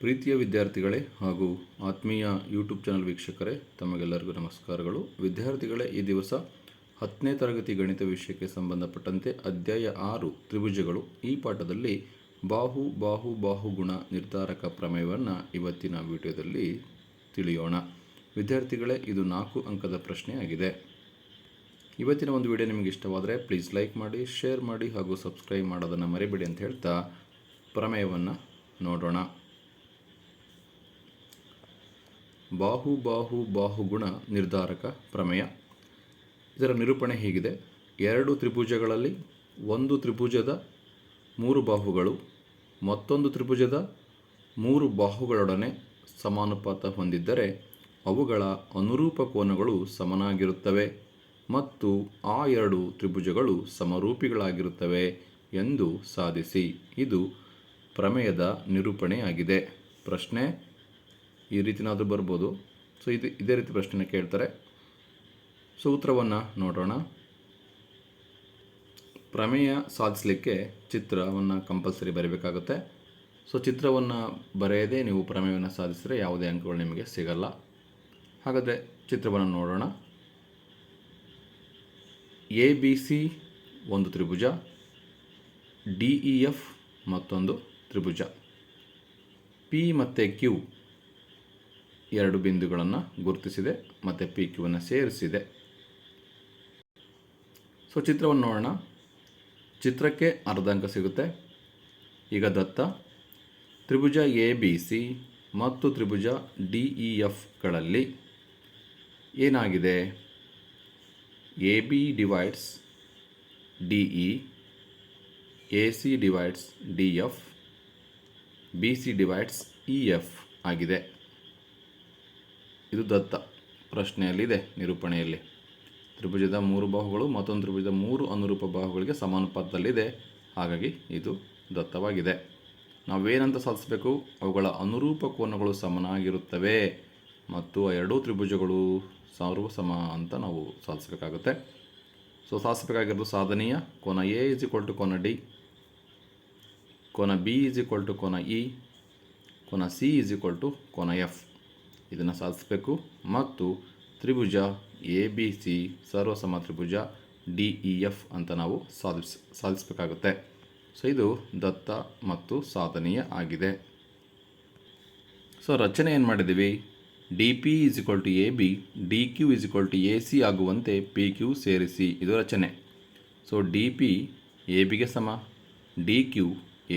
ಪ್ರೀತಿಯ ವಿದ್ಯಾರ್ಥಿಗಳೇ ಹಾಗೂ ಆತ್ಮೀಯ ಯೂಟ್ಯೂಬ್ ಚಾನಲ್ ವೀಕ್ಷಕರೇ, ತಮಗೆಲ್ಲರಿಗೂ ನಮಸ್ಕಾರಗಳು. ವಿದ್ಯಾರ್ಥಿಗಳೇ, ಈ ದಿವಸ ಹತ್ತನೇ ತರಗತಿ ಗಣಿತ ವಿಷಯಕ್ಕೆ ಸಂಬಂಧಪಟ್ಟಂತೆ ಅಧ್ಯಾಯ ಆರು ತ್ರಿಭುಜಗಳು. ಈ ಪಾಠದಲ್ಲಿ ಬಾಹು ಬಾಹು ಬಾಹುಗುಣ ನಿರ್ಧಾರಕ ಪ್ರಮೇಯವನ್ನು ಇವತ್ತಿನ ವಿಡಿಯೋದಲ್ಲಿ ತಿಳಿಯೋಣ. ವಿದ್ಯಾರ್ಥಿಗಳೇ, ಇದು ನಾಲ್ಕು ಅಂಕದ ಪ್ರಶ್ನೆಯಾಗಿದೆ ಇವತ್ತಿನ ಒಂದು ವಿಡಿಯೋ ನಿಮಗೆ ಇಷ್ಟವಾದರೆ ಪ್ಲೀಸ್ ಲೈಕ್ ಮಾಡಿ ಶೇರ್ ಮಾಡಿ ಹಾಗೂ ಸಬ್ಸ್ಕ್ರೈಬ್ ಮಾಡೋದನ್ನು ಮರಿಬೇಡಿ ಅಂತ ಹೇಳ್ತಾ ಪ್ರಮೇಯವನ್ನು ನೋಡೋಣ. ಬಾಹು ಬಾಹು ಬಾಹುಗುಣ ನಿರ್ಧಾರಕ ಪ್ರಮೇಯ. ಇದರ ನಿರೂಪಣೆ ಹೀಗಿದೆ? ಎರಡು ತ್ರಿಭುಜಗಳಲ್ಲಿ ಒಂದು ತ್ರಿಭುಜದ ಮೂರು ಬಾಹುಗಳು, ಮತ್ತೊಂದು ತ್ರಿಭುಜದ ಮೂರು ಬಾಹುಗಳೊಡನೆ ಸಮಾನುಪಾತ ಹೊಂದಿದ್ದರೆ ಅವುಗಳ ಅನುರೂಪ ಕೋನಗಳು ಸಮನಾಗಿರುತ್ತವೆ ಮತ್ತು ಆ ಎರಡು ತ್ರಿಭುಜಗಳು ಸಮರೂಪಿಗಳಾಗಿರುತ್ತವೆ ಎಂದು ಸಾಧಿಸಿ. ಇದು ಪ್ರಮೇಯದ ನಿರೂಪಣೆಯಾಗಿದೆ. ಪ್ರಶ್ನೆ ಈ ರೀತಿನಾದರೂ ಬರ್ಬೋದು. ಸೊ ಇದು ಇದೇ ರೀತಿ ಪ್ರಶ್ನೆ ಕೇಳ್ತಾರೆ. ಸೊ ಉತ್ತರವನ್ನು ನೋಡೋಣ. ಪ್ರಮೇಯ ಸಾಧಿಸಲಿಕ್ಕೆ ಚಿತ್ರವನ್ನು ಕಂಪಲ್ಸರಿ ಬರೀಬೇಕಾಗುತ್ತೆ. ಸೊ ಚಿತ್ರವನ್ನು ಬರೆಯದೇ ನೀವು ಪ್ರಮೇಯವನ್ನು ಸಾಧಿಸಿದರೆ ಯಾವುದೇ ಅಂಕಗಳು ನಿಮಗೆ ಸಿಗಲ್ಲ. ಹಾಗಾದರೆ ಚಿತ್ರವನ್ನು ನೋಡೋಣ. ಎ ಬಿ ಸಿ ಒಂದು ತ್ರಿಭುಜ ಡಿ ಇ ಎಫ್ ಮತ್ತೊಂದು ತ್ರಿಭುಜ. ಪಿ ಮತ್ತು ಕ್ಯೂ ಎರಡು ಬಿಂದುಗಳನ್ನು ಗುರುತಿಸಿದೆ ಮತ್ತು ಪಿ ಕ್ಯೂವನ್ನು ಸೇರಿಸಿದೆ. ಸೊ ಚಿತ್ರವನ್ನು ನೋಡೋಣ. ಚಿತ್ರಕ್ಕೆ ಅರ್ಧ ಅಂಕ ಸಿಗುತ್ತೆ. ಈಗ ದತ್ತ. ತ್ರಿಭುಜ ಎ ಬಿ ಸಿ ಮತ್ತು ತ್ರಿಭುಜ ಡಿ ಇ ಎಫ್ಗಳಲ್ಲಿ ಏನಾಗಿದೆ? A B divides D E A C divides D F B C divides E F ಆಗಿದೆ. ಇದು ದತ್ತ ಪ್ರಶ್ನೆಯಲ್ಲಿದೆ, ನಿರೂಪಣೆಯಲ್ಲಿ. ತ್ರಿಭುಜದ ಮೂರು ಬಾಹುಗಳು ಮತ್ತೊಂದು ತ್ರಿಭುಜದ ಮೂರು ಅನುರೂಪ ಬಾಹುಗಳಿಗೆ ಸಮಾನುಪಾತದಲ್ಲಿದೆ ಹಾಗಾಗಿ ಇದು ದತ್ತವಾಗಿದೆ. ನಾವೇನಂತ ಸಾಧಿಸಬೇಕು? ಅವುಗಳ ಅನುರೂಪ ಕೋನಗಳು ಸಮನಾಗಿರುತ್ತವೆ ಮತ್ತು ಆ ಎರಡೂ ತ್ರಿಭುಜಗಳು ಸರ್ವ ಸಮ ಅಂತ ನಾವು ಸಾಧಿಸಬೇಕಾಗುತ್ತೆ. ಸೊ ಸಾಧಿಸಬೇಕಾಗಿರೋದು ಸಾಧನೀಯ ಕೋನ ಎ ಇಸ್ ಈಕ್ವಲ್ ಟು ಕೋನ ಡಿ ಕೋನ ಬಿ ಇಸ್ ಈಕ್ವಲ್ ಟು ಕೋನ ಇ ಕೋನ ಸಿ ಇಸ್ ಈಕ್ವಲ್ ಟು ಕೋನ ಎಫ್ ಇದನ್ನು ಸಾಧಿಸಬೇಕು. ಮತ್ತು ತ್ರಿಭುಜ ಎ ಬಿ ಸಿ ಸರ್ವಸಮ ತ್ರಿಭುಜ ಡಿ ಇ ಎಫ್ ಅಂತ ನಾವು ಸಾಧಿಸ್, ಸಾಧಿಸಬೇಕಾಗುತ್ತೆ. ಸೊ ಇದು ದತ್ತ ಮತ್ತು ಸಾಧನೀಯ ಆಗಿದೆ. ಸೊ ರಚನೆ ಏನು ಮಾಡಿದ್ದೀವಿ? D P is equal to A B D Q is equal to A C ಆಗುವಂತೆ ಪಿ ಕ್ಯೂ ಸೇರಿಸಿ. ಇದು ರಚನೆ. ಸೊ ಡಿ ಪಿ ಎ ಬಿಗೆ ಸಮ ಡಿ ಕ್ಯೂ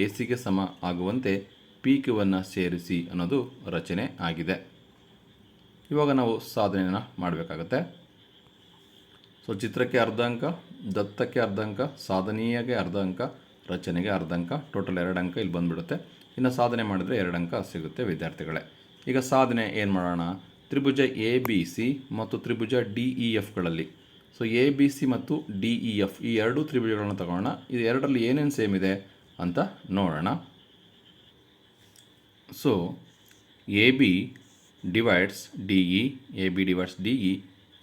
ಎ ಸಿಗೆ ಸಮ ಆಗುವಂತೆ ಪಿ ಕ್ಯೂವನ್ನು ಸೇರಿಸಿ ಅನ್ನೋದು ರಚನೆ ಆಗಿದೆ. ಇವಾಗ ನಾವು ಸಾಧನೆಯನ್ನು ಮಾಡಬೇಕಾಗತ್ತೆ. ಸೊ ಚಿತ್ರಕ್ಕೆ ಅರ್ಧ ಅಂಕ ದತ್ತಕ್ಕೆ ಅರ್ಧ ಅಂಕ ಸಾಧನೀಯಗೆ ಅರ್ಧ ಅಂಕ ರಚನೆಗೆ ಅರ್ಧ ಅಂಕ ಟೋಟಲ್ ಎರಡು ಅಂಕ ಇಲ್ಲಿ ಬಂದುಬಿಡುತ್ತೆ. ಇನ್ನು ಸಾಧನೆ ಮಾಡಿದರೆ ಎರಡು ಅಂಕ ಸಿಗುತ್ತೆ ವಿದ್ಯಾರ್ಥಿಗಳೇ. ಈಗ ಸಾಧನೆ ಏನು ಮಾಡೋಣ? ತ್ರಿಭುಜ ಎ ಬಿ ಸಿ ಮತ್ತು ತ್ರಿಭುಜ ಡಿ ಇ ಎಫ್ಗಳಲ್ಲಿ ಸೊ ಎ ಬಿ ಸಿ ಮತ್ತು ಡಿ ಇ ಎಫ್ ಈ ಎರಡೂ ತ್ರಿಭುಜಗಳನ್ನು ತಗೋಣ. ಇದು ಎರಡರಲ್ಲಿ ಏನೇನು ಸೇಮ್ ಇದೆ ಅಂತ ನೋಡೋಣ. So A B divides D E A B divides D E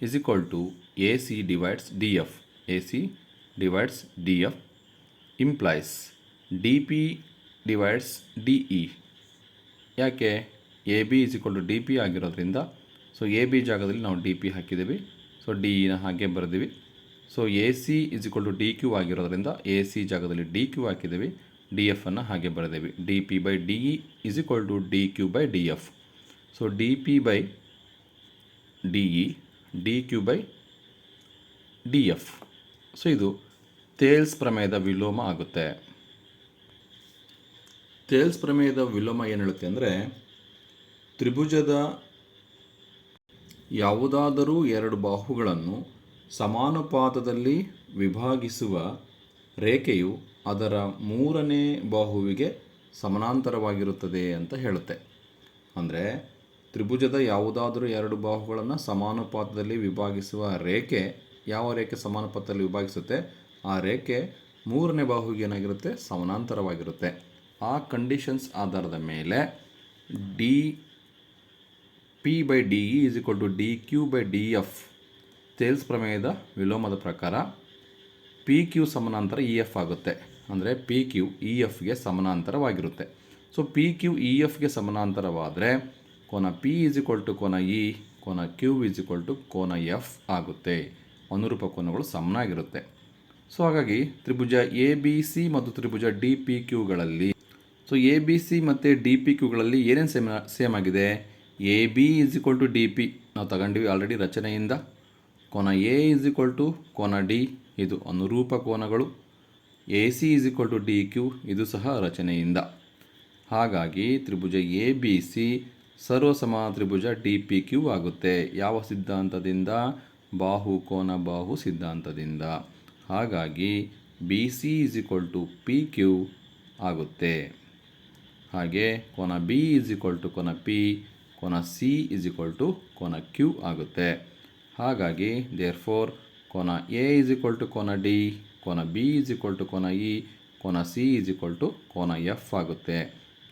is equal to A C divides D F A C divides D F implies D P divides D E ಯಾಕೆ? A B is equal to D P ಆಗಿರೋದ್ರಿಂದ so A B ಜಾಗದಲ್ಲಿ ನಾವು D P ಹಾಕಿದ್ದೀವಿ. So D ಇನ ಹಾಗೆ ಬರೆದಿವಿ. So A C is equal to D Q ಆಗಿರೋದ್ರಿಂದ A C ಜಾಗದಲ್ಲಿ D Q ಹಾಕಿದ್ದೀವಿ. ಡಿ ಎಫನ್ನು ಹಾಗೆ ಬರೆದೇವಿ. D P by D E is equal to D Q by D F so D P by D E D Q by D F so ಇದು Thales ಪ್ರಮೇಯದ ವಿಲೋಮ ಆಗುತ್ತೆ. Thales ಪ್ರಮೇಯದ ವಿಲೋಮ ಏನು ಹೇಳುತ್ತೆ ಅಂದರೆ, ತ್ರಿಭುಜದ ಯಾವುದಾದರೂ ಎರಡು ಬಾಹುಗಳನ್ನು ಸಮಾನುಪಾತದಲ್ಲಿ ವಿಭಾಗಿಸುವ ರೇಖೆಯು ಅದರ ಮೂರನೇ ಬಾಹುವಿಗೆ ಸಮಾನಾಂತರವಾಗಿರುತ್ತದೆ ಅಂತ ಹೇಳುತ್ತೆ. ಅಂದರೆ ತ್ರಿಭುಜದ ಯಾವುದಾದರೂ ಎರಡು ಬಾಹುಗಳನ್ನು ಸಮಾನುಪಾತದಲ್ಲಿ ವಿಭಾಗಿಸುವ ರೇಖೆ ಯಾವ ರೇಖೆ ಸಮಾನುಪಾತದಲ್ಲಿ ವಿಭಾಗಿಸುತ್ತೆ? ಆ ರೇಖೆ ಮೂರನೇ ಬಾಹುಗೆ ಏನಾಗಿರುತ್ತೆ? ಸಮಾನಾಂತರವಾಗಿರುತ್ತೆ. ಆ ಕಂಡೀಷನ್ಸ್ ಆಧಾರದ ಮೇಲೆ D P by D E is equal to D Q by D F Thales ಪ್ರಮೇಯದ ವಿಲೋಮದ ಪ್ರಕಾರ ಪಿ ಕ್ಯೂ ಸಮಾನಾಂತರ ಇ ಎಫ್ ಆಗುತ್ತೆ. ಅಂದರೆ ಪಿ ಕ್ಯೂ ಇ ಎಫ್ಗೆ ಸಮಾನಾಂತರವಾಗಿರುತ್ತೆ. ಸೊ ಪಿ ಕ್ಯೂ ಇ ಎಫ್ಗೆ ಸಮಾನಾಂತರವಾದರೆ ಕೋನ ಪಿ ಈಸ್ ಇಕ್ವಲ್ ಟು ಕೋನ ಇ ಕೋನ ಕ್ಯೂ ಈಸ್ ಇಕ್ವಲ್ ಟು ಕೋನ ಎಫ್ ಆಗುತ್ತೆ. ಅನುರೂಪ ಕೋನಗಳು ಸಮನಾಗಿರುತ್ತೆ. ಸೊ ಹಾಗಾಗಿ ತ್ರಿಭುಜ ಎ ಬಿ ಸಿ ಮತ್ತು ತ್ರಿಭುಜ ಡಿ ಪಿ ಕ್ಯೂಗಳಲ್ಲಿ ಸೊ ಎ ಬಿ ಸಿ ಮತ್ತು ಡಿ ಪಿ ಕ್ಯೂಗಳಲ್ಲಿ ಏನೇನು ಸೇಮ್ ಸೇಮ್ ಆಗಿದೆ? A B is equal to D P ನಾವು ತಗೊಂಡಿವಿ ಆಲ್ರೆಡಿ ರಚನೆಯಿಂದ. ಕೋನ ಎ ಈಸ್ ಇಕ್ವಲ್ ಟು ಕೋನ ಡಿ ಇದು ಅನುರೂಪ ಕೋನಗಳು. A C is equal to D Q ಇದು ಸಹ ರಚನೆಯಿಂದ. ಹಾಗಾಗಿ ತ್ರಿಭುಜ ಎ ಬಿ ಸಿ ಸರ್ವಸಮ ತ್ರಿಭುಜ ಡಿ ಪಿ ಕ್ಯೂ ಆಗುತ್ತೆ. ಯಾವ ಸಿದ್ಧಾಂತದಿಂದ? ಬಾಹು ಕೋನ ಬಾಹು ಸಿದ್ಧಾಂತದಿಂದ. ಹಾಗಾಗಿ B C is equal to P Q ಆಗುತ್ತೆ. ಹಾಗೆ ಕೋನ ಬಿ ಇಸ್ ಈಕ್ವಲ್ ಟು ಕೋನ ಪಿ, ಕೋನ ಸಿ ಇಸ್ ಈಕ್ವಲ್ ಟು ಕೋನ ಕ್ಯೂ ಆಗುತ್ತೆ. ಹಾಗಾಗಿ ದೇರ್ ಫೋರ್ ಕೋನ ಎ ಇಸ್ ಈಕ್ವಲ್ ಟು ಕೋನ ಡಿ, ಕೋನ ಬಿ ಇಸ್ ಈಕ್ವಲ್ ಟು ಕೋನ ಇ, ಕೋನ ಸಿ ಇಸ್ ಈಕ್ವಲ್ ಟು ಕೋನ ಎಫ್ ಆಗುತ್ತೆ.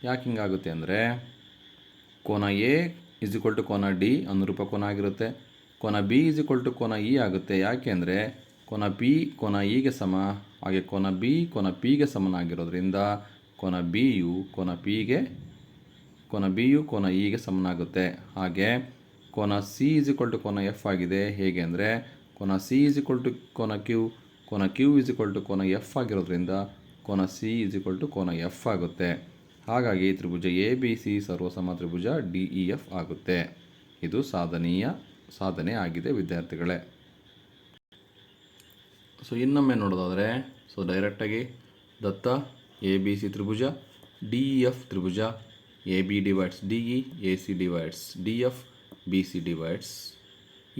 ಯಾಕೆ ಹಿಂಗಾಗುತ್ತೆ ಅಂದರೆ ಕೋನ ಎ ಇಸ್ ಇಕ್ವಲ್ ಟು ಕೋನ ಡಿ ಅನುರೂಪ ಕೋನ ಆಗಿರುತ್ತೆ. ಕೋನ ಬಿ ಇಸ್ ಇಕ್ವಲ್ ಟು ಕೋನ ಇ ಆಗುತ್ತೆ. ಯಾಕೆ ಅಂದರೆ ಕೋನ ಪಿ ಕೋನ ಇಗೆ ಸಮ, ಹಾಗೆ ಕೋನ ಬಿ ಕೋನ ಪಿಗೆ ಸಮನಾಗಿರೋದ್ರಿಂದ ಕೋನ ಬಿ ಯು ಕೋನ ಪಿಗೆ ಕೋನ ಬಿ ಯು ಕೋನ ಇಗೆ ಸಮನಾಗುತ್ತೆ. ಹಾಗೆ ಕೋನ ಸಿ ಇಸ್ ಇಕ್ವಲ್ ಟು ಕೋನ ಎಫ್ ಆಗಿದೆ. ಹೇಗೆ ಅಂದರೆ ಕೋನ ಸಿ ಇಸ್ ಇಕ್ವಲ್ ಟು ಕೋನ ಕ್ಯೂ ಕೋನ ಕ್ಯೂ ಇಸ್ ಇಕ್ವಲ್ ಟು ಕೋನ ಎಫ್ ಆಗಿರೋದ್ರಿಂದ ಕೋನ ಸಿ ಇಸ್ ಇಕ್ವಲ್ ಟು ಕೋನ ಎಫ್ ಆಗುತ್ತೆ. ಹಾಗಾಗಿ ತ್ರಿಭುಜ ಎ ಬಿ ಸಿ ಸರ್ವಸಮ ತ್ರಿಭುಜ ಡಿ ಇ ಎಫ್ ಆಗುತ್ತೆ. ಇದು ಸಾಧನೀಯ ಸಾಧನೆ ಆಗಿದೆ ವಿದ್ಯಾರ್ಥಿಗಳೇ. ಸೊ ಇನ್ನೊಮ್ಮೆ ನೋಡೋದಾದರೆ ಸೊ ಡೈರೆಕ್ಟಾಗಿ ದತ್ತ ಎ ಬಿ ಸಿ ತ್ರಿಭುಜ D E F Tribhuja A B divides D E A C divides D F B C divides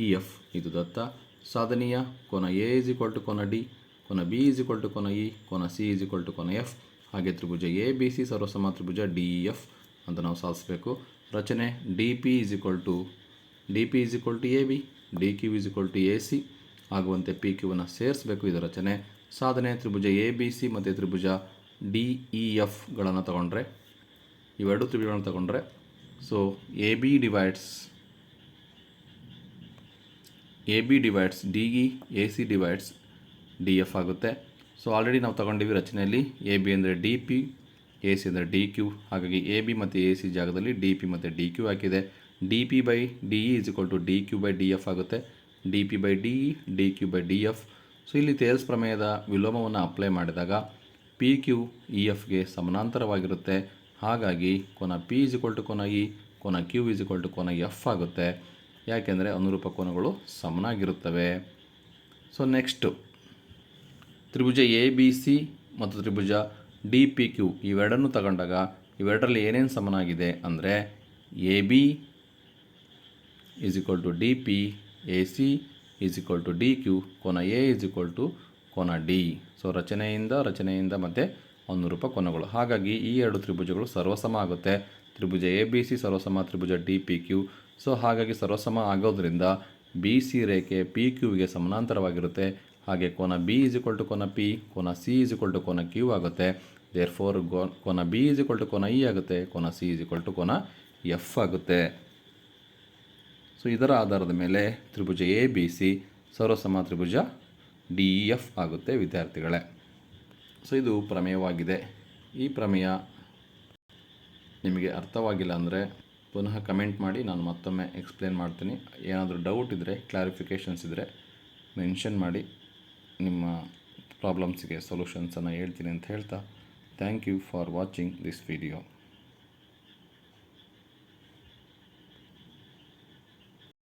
E F ಇದು ದತ್ತ. ಸಾಧನೀಯ, ಕೋನ ಎ ಇಸ್ ಈಕ್ವಲ್ ಟು ಕೋನ ಡಿ ಕೋನ ಬಿ ಇಸ್ ಈಕ್ವಲ್ ಟು ಕೋನ E ಕೋನ C is equal to ಕೋನ F ಹಾಗೆ ತ್ರಿಭುಜ ಎ ಬಿ ಸಿ ಸರ್ವಸಮ ತ್ರಿಭುಜ ಡಿ ಇ ಎಫ್ ಅಂತ ನಾವು ಸಾಧಿಸಬೇಕು ರಚನೆ D P is equal to D P is equal to A B D Q is equal to A C ಆಗುವಂತೆ ಪಿ ಕ್ಯೂವನ್ನು ಸೇರಿಸಬೇಕು ಇದರ ರಚನೆ. ಸಾಧನೆ ತ್ರಿಭುಜ ಎ ಬಿ ಸಿ ಮತ್ತು ತ್ರಿಭುಜ ಡಿ ಇ ಎಫ್ಗಳನ್ನು ತಗೊಂಡ್ರೆ ಇವೆರಡು ತ್ರಿಭುಜಗಳನ್ನು ತಗೊಂಡ್ರೆ so A B divides A B divides D E A C divides D F ಆಗುತ್ತೆ. ಸೊ ಆಲ್ರೆಡಿ ನಾವು ತಗೊಂಡಿವಿ ರಚನೆಯಲ್ಲಿ ಎ ಬಿ ಅಂದರೆ ಡಿ ಪಿ ಎ ಸಿ ಅಂದರೆ ಡಿ ಕ್ಯೂ ಹಾಗಾಗಿ ಎ ಬಿ ಮತ್ತು ಎ ಸಿ ಜಾಗದಲ್ಲಿ ಡಿ ಪಿ ಮತ್ತು ಡಿ ಕ್ಯೂ ಹಾಕಿದೆ. D P by D E is equal to D Q by D F ಆಗುತ್ತೆ. D P by D E D Q by D F so ಇಲ್ಲಿ Thales ಪ್ರಮೇಯದ ವಿಲೋಮವನ್ನು apply ಮಾಡಿದಾಗ P Q E ಎಫ್ಗೆ ಸಮಾನಾಂತರವಾಗಿರುತ್ತೆ. ಹಾಗಾಗಿ ಕೋನ ಪಿ ಇಸ್ ಇಕ್ವಲ್ ಟು ಕೋನ ಇ ಕೋನ ಕ್ಯೂ ಇಸ್ ಇಕ್ವಲ್ ಟು ಕೋನ ಎಫ್ ಆಗುತ್ತೆ. ಯಾಕೆಂದರೆ ಅನುರೂಪ ಕೋನಗಳು ಸಮನಾಗಿರುತ್ತವೆ. ಸೊ ನೆಕ್ಸ್ಟು ತ್ರಿಭುಜ ಎ ಬಿ ಸಿ ಮತ್ತು ತ್ರಿಭುಜ ಡಿ ಪಿ ಕ್ಯೂ ಇವೆರಡನ್ನು ತಗೊಂಡಾಗ ಇವೆರಡರಲ್ಲಿ ಏನೇನು ಸಮನಾಗಿದೆ ಅಂದರೆ A B is equal to D P A C is equal to D Q ಕೋನ ಎ ಈಸ್ ಈಕ್ವಲ್ ಟು ಕೋನ ಡಿ ಸೊ ರಚನೆಯಿಂದ ರಚನೆಯಿಂದ ಮತ್ತು ಅನುರೂಪ ಕೋನಗಳು. ಹಾಗಾಗಿ ಈ ಎರಡು ತ್ರಿಭುಜಗಳು ಸರ್ವಸಮ ಆಗುತ್ತೆ. ತ್ರಿಭುಜ ಎ ಬಿ ಸಿ ಸರ್ವಸಮ, ತ್ರಿಭುಜ ಡಿ ಪಿ ಕ್ಯೂ ಸೊ ಹಾಗಾಗಿ ಸರ್ವಸಮ ಆಗೋದ್ರಿಂದ ಬಿ ಸಿ ರೇಖೆ ಪಿ ಕ್ಯೂಗೆ ಸಮಾನಾಂತರವಾಗಿರುತ್ತೆ. ಹಾಗೆ ಕೋನ ಬಿ ಈಸ್ ಇಕ್ವಲ್ ಟು ಕೋನ ಪಿ ಕೋನ ಸಿ ಈಸ್ ಇಕ್ವಲ್ ಟು ಕೋನ ಕ್ಯೂ ಆಗುತ್ತೆ. ದೇರ್ ಫೋರ್ ಗೋ ಕೋನ ಬಿ ಈಸ್ ಇಕ್ವಲ್ ಟು ಕೋನ ಇ ಆಗುತ್ತೆ. ಕೋನ ಸಿ ಈಸ್ ಇಕ್ವಲ್ ಟು ಕೋನ ಎಫ್ ಆಗುತ್ತೆ. ಸೊ ಇದರ ಆಧಾರದ ಮೇಲೆ ತ್ರಿಭುಜ ಎ ಬಿ ಸಿ ಸರ್ವಸಮ ತ್ರಿಭುಜ ಡಿ ಇ ಎಫ್ ಆಗುತ್ತೆ ವಿದ್ಯಾರ್ಥಿಗಳೇ. ಸೊ ಇದು ಪ್ರಮೇಯವಾಗಿದೆ. ಈ ಪ್ರಮೇಯ ನಿಮಗೆ ಅರ್ಥವಾಗಿಲ್ಲ ಅಂದರೆ ಪುನಃ ಕಮೆಂಟ್ ಮಾಡಿ, ನಾನು ಮತ್ತೊಮ್ಮೆ ಎಕ್ಸ್ಪ್ಲೇನ್ ಮಾಡ್ತೀನಿ. ಏನಾದರೂ ಡೌಟ್ ಇದ್ದರೆ ಕ್ಲಾರಿಫಿಕೇಷನ್ಸ್ ಇದ್ದರೆ ಮೆನ್ಷನ್ ಮಾಡಿ. ನಿಮ್ಮ ಪ್ರಾಬ್ಲಮ್ಸ್ಗೆ ಸೊಲ್ಯೂಷನ್ಸನ್ನು ಹೇಳ್ತೀನಿ ಅಂತ ಹೇಳ್ತಾ thank you for watching this video